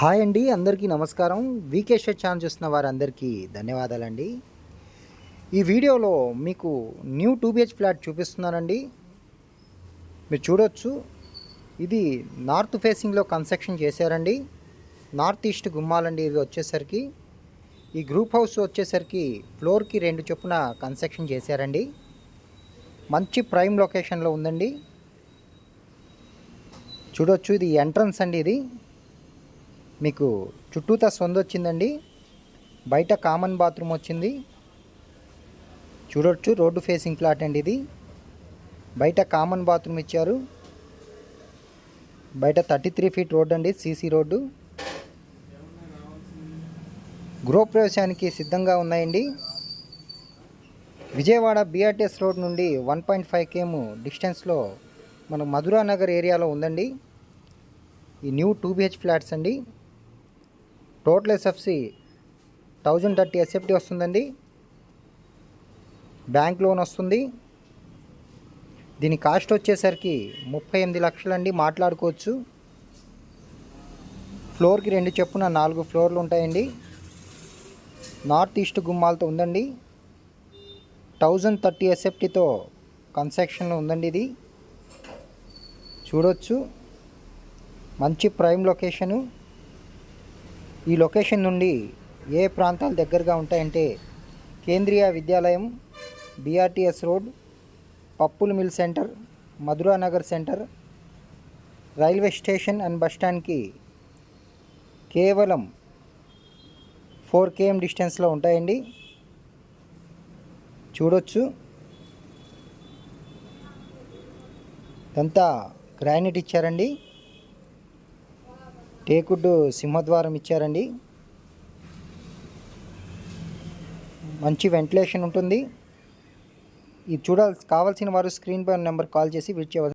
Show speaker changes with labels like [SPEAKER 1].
[SPEAKER 1] Hi అండి అందరికీ నమస్కారం. వీకే షెట్ ఛానల్ చూస్తున్న వారందరికీ ధన్యవాదాలండి. ఈ వీడియోలో మీకు న్యూ టూ బిహెచ్ ఫ్లాట్ చూపిస్తున్నానండి. మీరు చూడొచ్చు. ఇది నార్త్ ఫేసింగ్లో కన్స్ట్రక్షన్ చేశారండి. నార్త్ ఈస్ట్ గుమ్మాలండి ఇవి వచ్చేసరికి. ఈ గ్రూప్ హౌస్ వచ్చేసరికి ఫ్లోర్కి రెండు చొప్పున కన్స్ట్రక్షన్ చేశారండి. మంచి ప్రైమ్ లొకేషన్లో ఉందండి. చూడొచ్చు ఇది ఎంట్రన్స్ అండి ఇది. మీకు చుట్టూతా సొంద వచ్చిందండి బయట కామన్ బాత్రూమ్ వచ్చింది. చూడొచ్చు రోడ్డు ఫేసింగ్ ప్లాట్ అండి ఇది. బయట కామన్ బాత్రూమ్ ఇచ్చారు. బయట థర్టీ త్రీ ఫీట్ రోడ్ అండి సీసీ రోడ్డు. గృహప్రవేశానికి సిద్ధంగా ఉన్నాయండి. విజయవాడ బీఆర్టీఎస్ రోడ్ నుండి వన్ పాయింట్ ఫైవ్ కేఎం డిస్టెన్స్లో మన మధురా నగర్ ఏరియాలో ఉందండి. ఈ న్యూ టూ బిహెచ్ ఫ్లాట్స్ అండి. Total SFC thousand thirty SFT వస్తుందండి. బ్యాంక్ లోన్ వస్తుంది. దీని కాస్ట్ వచ్చేసరికి ముప్పై ఎనిమిది లక్షలండి మాట్లాడుకోవచ్చు. ఫ్లోర్కి రెండు చెప్పున నాలుగు ఫ్లోర్లు ఉంటాయండి. నార్త్ ఈస్ట్ గుమ్మాలతో ఉందండి. థౌజండ్ థర్టీ ఎస్ఎఫ్టీతో కన్స్ట్రక్షన్లో ఉందండి ఇది. చూడొచ్చు. మంచి ప్రైమ్ లొకేషను. ఈ లొకేషన్ నుండి ఏ ప్రాంతాలు దగ్గరగా ఉంటాయంటే కేంద్రీయ విద్యాలయం బీఆర్టీఎస్ రోడ్ పప్పుల mill centre Madhuranagar centre railway station and bus స్టాండ్కి కేవలం ఫోర్ కేఎం డిస్టెన్స్లో ఉంటాయండి. చూడొచ్చు. ఇదంతా గ్రానైట్ ఇచ్చారండి. టేకుడ్ సింహద్వారం ఇచ్చారండి. మంచి వెంటిలేషన్ ఉంటుంది. ఇది చూడాల్సి కావాల్సిన వారు స్క్రీన్ పై నెంబర్ కాల్ చేసి విడిచేవారు